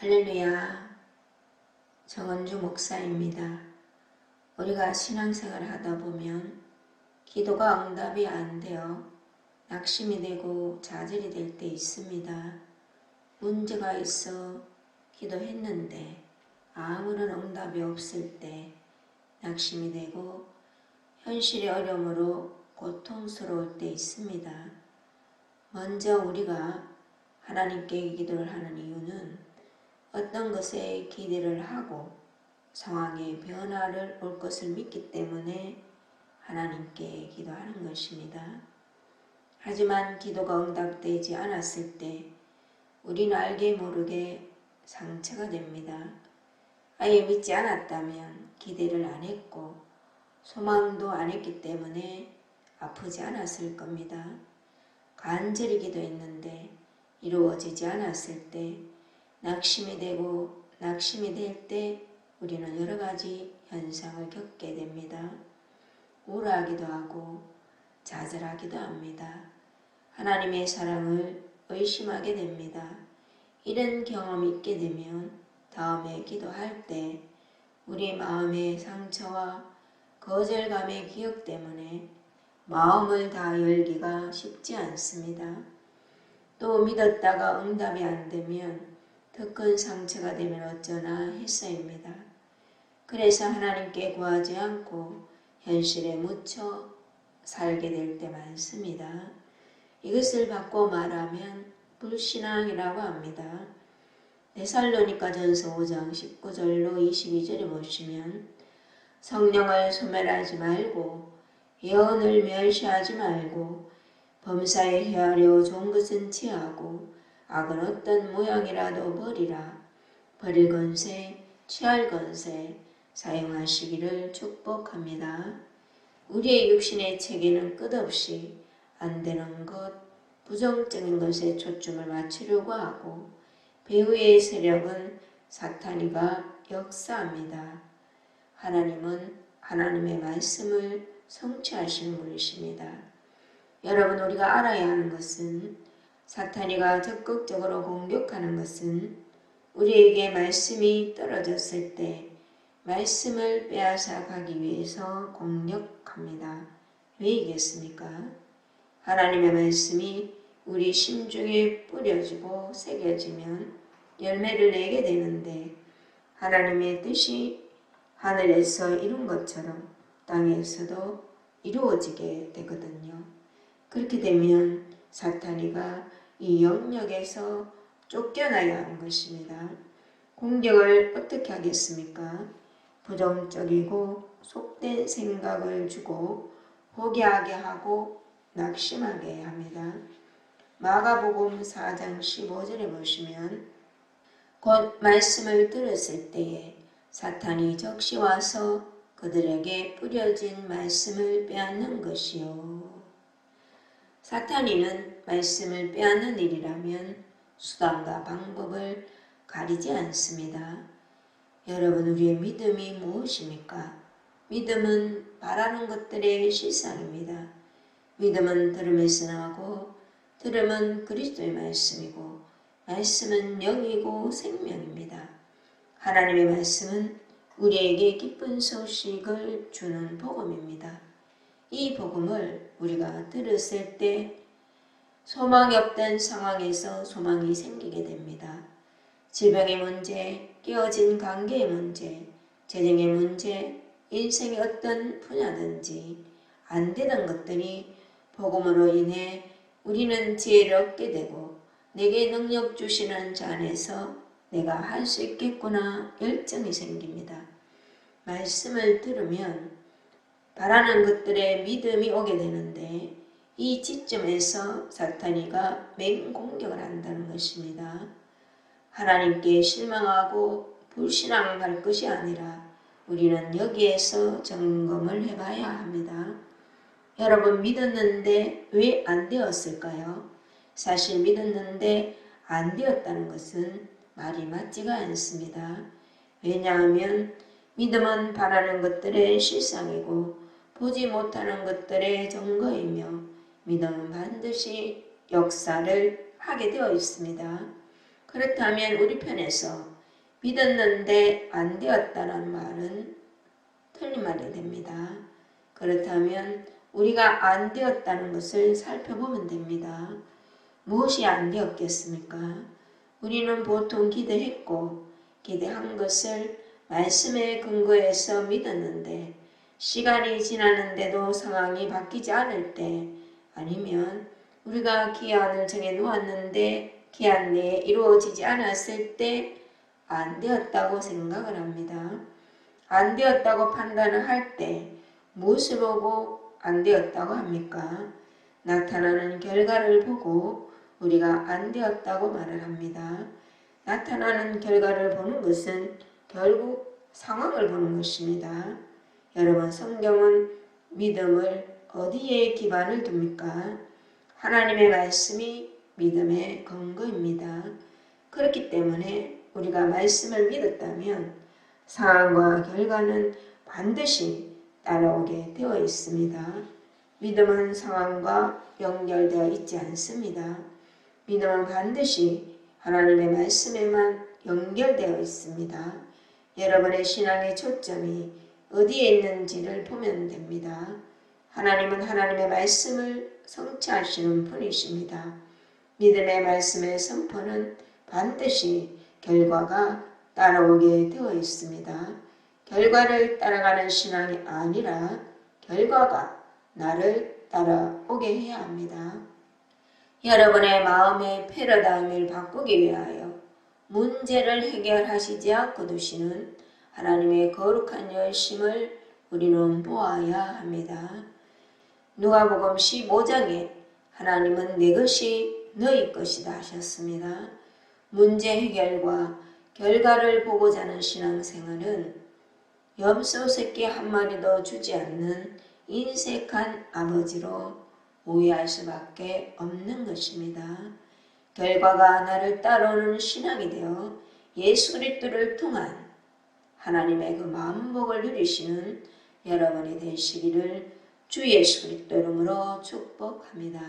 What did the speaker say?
할렐루야. 정은주 목사입니다. 우리가 신앙생활을 하다 보면 기도가 응답이 안 되어 낙심이 되고 좌절이 될 때 있습니다. 문제가 있어 기도했는데 아무런 응답이 없을 때 낙심이 되고 현실의 어려움으로 고통스러울 때 있습니다. 먼저 우리가 하나님께 기도를 하는 이유는 어떤 것에 기대를 하고 상황의 변화를 올 것을 믿기 때문에 하나님께 기도하는 것입니다. 하지만 기도가 응답되지 않았을 때 우리는 알게 모르게 상처가 됩니다. 아예 믿지 않았다면 기대를 안 했고 소망도 안 했기 때문에 아프지 않았을 겁니다. 간절히 기도했는데 이루어지지 않았을 때 낙심이 되고 낙심이 될 때 우리는 여러 가지 현상을 겪게 됩니다. 우울하기도 하고 좌절하기도 합니다. 하나님의 사랑을 의심하게 됩니다. 이런 경험이 있게 되면 다음에 기도할 때 우리 마음의 상처와 거절감의 기억 때문에 마음을 다 열기가 쉽지 않습니다. 또 믿었다가 응답이 안 되면 더큰 상처가 되면 어쩌나 했어입니다. 그래서 하나님께 구하지 않고 현실에 묻혀 살게 될 때 많습니다. 이것을 바꿔 말하면 불신앙이라고 합니다. 데살로니가 전서 5장 19절로 22절에 보시면 성령을 소멸하지 말고 예언을 멸시하지 말고 범사에 헤아려 좋은 것은 취하고 악은 어떤 모양이라도 버리라. 버릴 건세, 취할 건세 사용하시기를 축복합니다. 우리의 육신의 체계는 끝없이 안 되는 것, 부정적인 것에 초점을 맞추려고 하고 배후의 세력은 사탄이가 역사합니다. 하나님은 하나님의 말씀을 성취하시는 분이십니다. 여러분 우리가 알아야 하는 것은 사탄이가 적극적으로 공격하는 것은 우리에게 말씀이 떨어졌을 때 말씀을 빼앗아 가기 위해서 공격합니다. 왜 이겠습니까? 하나님의 말씀이 우리 심중에 뿌려지고 새겨지면 열매를 내게 되는데 하나님의 뜻이 하늘에서 이룬 것처럼 땅에서도 이루어지게 되거든요. 그렇게 되면 사탄이가 이 영역에서 쫓겨나야 하는 것입니다. 공격을 어떻게 하겠습니까? 부정적이고 속된 생각을 주고 포기하게 하고 낙심하게 합니다. 마가복음 4장 15절에 보시면 곧 말씀을 들었을 때에 사탄이 적시 와서 그들에게 뿌려진 말씀을 빼앗는 것이요. 사탄이는 말씀을 빼앗는 일이라면 수단과 방법을 가리지 않습니다. 여러분, 우리의 믿음이 무엇입니까? 믿음은 바라는 것들의 실상입니다. 믿음은 들음에서 나고 들음은 그리스도의 말씀이고 말씀은 영이고 생명입니다. 하나님의 말씀은 우리에게 기쁜 소식을 주는 복음입니다. 이 복음을 우리가 들었을 때 소망이 없던 상황에서 소망이 생기게 됩니다. 질병의 문제, 깨어진 관계의 문제, 재정의 문제, 인생의 어떤 분야든지 안 되던 것들이 복음으로 인해 우리는 지혜를 얻게 되고 내게 능력 주시는 자 안에서 내가 할 수 있겠구나 열정이 생깁니다. 말씀을 들으면 바라는 것들에 믿음이 오게 되는데 이 지점에서 사탄이가 맹공격을 한다는 것입니다. 하나님께 실망하고 불신앙할 것이 아니라 우리는 여기에서 점검을 해봐야 합니다. 여러분 믿었는데 왜 안 되었을까요? 사실 믿었는데 안 되었다는 것은 말이 맞지가 않습니다. 왜냐하면 믿음은 바라는 것들의 실상이고 보지 못하는 것들의 증거이며 믿음은 반드시 역사를 하게 되어 있습니다. 그렇다면 우리 편에서 믿었는데 안 되었다는 말은 틀린 말이 됩니다. 그렇다면 우리가 안 되었다는 것을 살펴보면 됩니다. 무엇이 안 되었겠습니까? 우리는 보통 기대했고 기대한 것을 말씀에 근거해서 믿었는데 시간이 지났는데도 상황이 바뀌지 않을 때 아니면 우리가 기한을 정해 놓았는데 기한 내에 이루어지지 않았을 때 안 되었다고 생각을 합니다. 안 되었다고 판단을 할 때 무엇을 보고 안 되었다고 합니까? 나타나는 결과를 보고 우리가 안 되었다고 말을 합니다. 나타나는 결과를 보는 것은 결국 상황을 보는 것입니다. 여러분 성경은 믿음을 어디에 기반을 둡니까? 하나님의 말씀이 믿음의 근거입니다. 그렇기 때문에 우리가 말씀을 믿었다면 상황과 결과는 반드시 따라오게 되어 있습니다. 믿음은 상황과 연결되어 있지 않습니다. 믿음은 반드시 하나님의 말씀에만 연결되어 있습니다. 여러분의 신앙의 초점이 어디에 있는지를 보면 됩니다. 하나님은 하나님의 말씀을 성취하시는 분이십니다. 믿음의 말씀의 선포는 반드시 결과가 따라오게 되어 있습니다. 결과를 따라가는 신앙이 아니라 결과가 나를 따라오게 해야 합니다. 여러분의 마음의 패러다임을 바꾸기 위하여 문제를 해결하시지 않고 두시는 하나님의 거룩한 열심을 우리는 보아야 합니다. 누가복음 15장에 하나님은 내 것이 너희 것이다 하셨습니다. 문제 해결과 결과를 보고자 하는 신앙생활은 염소 새끼 한 마리도 주지 않는 인색한 아버지로 오해할 수밖에 없는 것입니다. 결과가 나를 따라오는 신앙이 되어 예수 그리스도를 통한 하나님의 그 만복을 누리시는 여러분이 되시기를 주 예수 그리스도 이름으로 축복합니다.